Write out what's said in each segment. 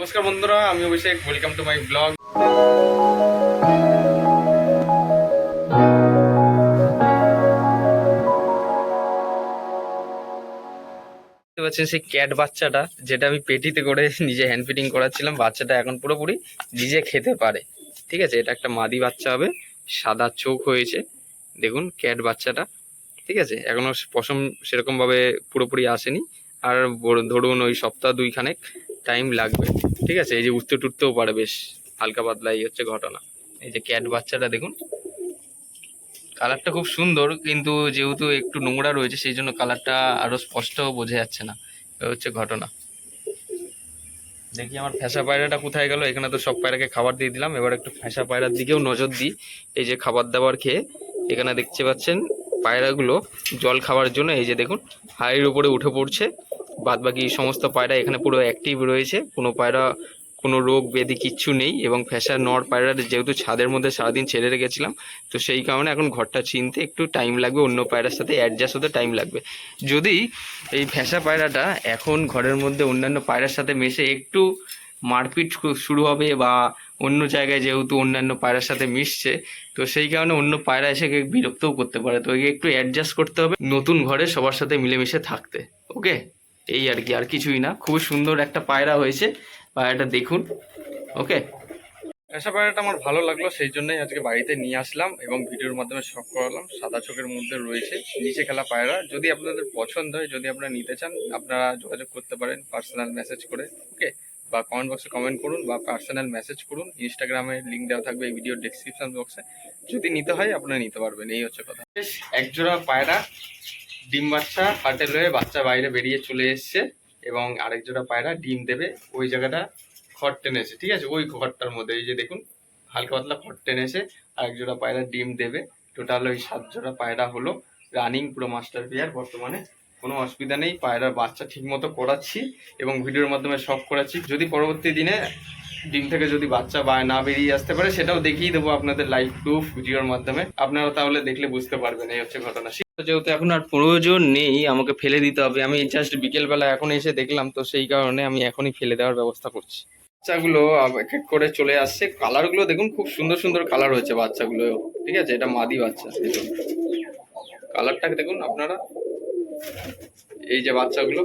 নমস্কার বন্ধুরা, আমি Abhishek welcome to my blog দেখতে পাচ্ছেন সেই ক্যাট বাচ্চাটা, যেটা আমি পেটিতে করে নিজে হ্যান্ড ফিটিং করাচ্ছিলাম, বাচ্চাটা এখন পুরোপুরি নিজে খেতে পারে। ঠিক আছে, এটা একটা মাদি বাচ্চা হবে, সাদা চোখ হয়েছে। দেখুন ক্যাট বাচ্চাটা, ঠিক আছে, এখনও পশম সেরকমভাবে পুরোপুরি আসেনি। আর ধরুন ওই সপ্তাহ দুইখানেক টাইম লাগবে। ঠিক আছে? এই যে উঠতে টুটতেও পারে বেশ, হালকা পাতলা এই হচ্ছে ঘটনা। এই যে ক্যাট বাচ্চাটা দেখুন কালারটা খুব সুন্দর, কিন্তু যেহেতু একটু নোংরা রয়েছে, সেই জন্য কালারটা আরও স্পষ্ট বোঝা যাচ্ছে না। হচ্ছে ঘটনা। দেখি আমার ফ্যাসা পায়রাটা কোথায় গেল। এখানে তো সব পায়রাকে খাবার দিয়ে দিলাম। এবার একটু ফ্যাসা পায়রার দিকেও নজর দিই। এই যে খাবার দাবার খেয়ে এখানে দেখতে পাচ্ছেন পায়রাগুলো জল খাওয়ার জন্য। এই যে দেখুন, হাড়ির উপরে উঠে পড়ছে। বাদ বাকি সমস্ত পায়রা এখানে পুরো অ্যাক্টিভ রয়েছে। কোনো পায়রা, কোনো রোগ ব্যাধি কিচ্ছু নেই এবং ফ্যাশা নর পায়রা যেহেতু ছাদের মধ্যে সারাদিন ছেড়ে রেখেছিলাম, তো সেই কারণে এখন ঘরটা চিনতে একটু টাইম লাগবে, অন্য পায়রার সাথে অ্যাডজাস্ট হতে টাইম লাগবে। যদি এই ফ্যাশা পায়রাটা এখন ঘরের মধ্যে অন্যান্য পায়রার সাথে মেশে একটু মারপিট শুরু হবে বা অন্য জায়গায় যেহেতু অন্যান্য পায়রার সাথে মিশছে, তো সেই কারণে অন্য পায়রা এসে বিরক্তও করতে পারে। তো একে একটু অ্যাডজাস্ট করতে হবে নতুন ঘরে সবার সাথে মিলেমিশে থাকতে। ওকে এই আর কি, আর কিছুই না। খুবই সুন্দর একটা পায়রা হয়েছে, পায়রাটা দেখুন। ওকে? পেশা পায়রাটা আমার ভালো লাগল, সেই জন্যই আজকে বাড়িতে নিয়ে আসলাম এবং ভিডিওর মাধ্যমে শখ করালাম। সাদা চোখের মধ্যে রয়েছে নিচে খেলা পায়রা। যদি আপনাদের পছন্দ হয়, যদি আপনারা নিতে চান, আপনারা যোগাযোগ করতে পারেন পার্সোনাল মেসেজ করে, ওকে? বা কমেন্ট বক্সে কমেন্ট করুন বা পার্সোনাল মেসেজ করুন। ইনস্টাগ্রামে লিঙ্ক দেওয়া থাকবে এই ভিডিওর ডেসক্রিপশন বক্সে যদি নিতে হয়, আপনারা নিতে পারবেন, এই হচ্ছে কথা। বেশ, একজোড়া পায়রা। ডিম বাচ্চা ফাটেল হয়ে বাচ্চা বাইরে বেরিয়ে চলে এসছে এবং আরেক জোড়া পায়রা ডিম দেবে। ওই জায়গাটা খড় টেনেছে, ঠিক আছে? ওই ঘরটার মধ্যে, এই যে দেখুন, হালকা পাতলা খড় টেনেছে, আরেক জোড়া পায়রা ডিম দেবে। টোটাল ওই সাত জোড়া পায়রা হলো। রানিং পুরো মাস্টার পেয়ার বর্তমানে কোনো অসুবিধা নেই, পায়রার বাচ্চা ঠিক মতো করাচ্ছি এবং ভিডিওর মাধ্যমে সব করাচ্ছি। যদি পরবর্তী দিনে ডিম থেকে যদি বাচ্চা বা না বেরিয়ে আসতে পারে, সেটাও দেখিয়ে দেবো আপনাদের লাইভ প্রুফ ভিডিওর মাধ্যমে। আপনারা তাহলে দেখলে বুঝতে পারবেন এই হচ্ছে ঘটনা। যেহেতু এখন আর প্রয়োজন নেই, আমাকে ফেলে দিতে হবে। আমি জাস্ট বিকেলবেলা এখন এসে দেখলাম তো সেই কারণে আমি এখনই ফেলে দেওয়ার ব্যবস্থা করছি। বাচ্চাগুলো এক এক করে চলে আসছে। কালারগুলো দেখুন, খুব সুন্দর সুন্দর কালার হয়েছে বাচ্চাগুলো। ঠিক আছে, এটা মাদি বাচ্চা দেখুন কালারটা দেখুন আপনারা। এই যে বাচ্চাগুলো।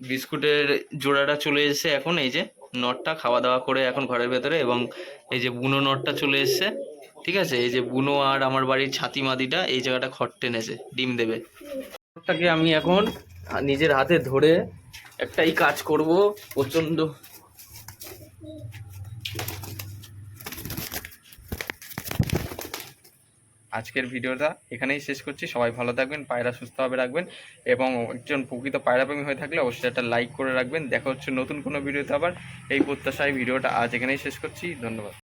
বিস্কুটের জোড়াটা চলে এসেছে এখন, এই যে। নটটা খাওয়া দাওয়া করে এখন ঘরের ভেতরে এবং এই যে বুনো নটটা চলে এসছে, ঠিক আছে? এই যে বুনো আর আমার বাড়ির ছাতি মাদিটা, এই জায়গাটা খড় টেনেছে ডিম দেবে। নটটাকে আমি এখন নিজের হাতে ধরে একটাই কাজ করব প্রচণ্ড আজকের ভিডিওটা এখানেই শেষ করছি। সবাই ভালো থাকবেন, পায়রা সুস্থভাবে রাখবেন এবং একজন প্রকৃত পায়রাপ্রেমী হয়ে থাকলে অবশ্যই একটা লাইক করে রাখবেন। দেখা হচ্ছে নতুন কোনো ভিডিওতে আবার। এই প্রত্যাশায় ভিডিওটা আজ এখানেই শেষ করছি। ধন্যবাদ।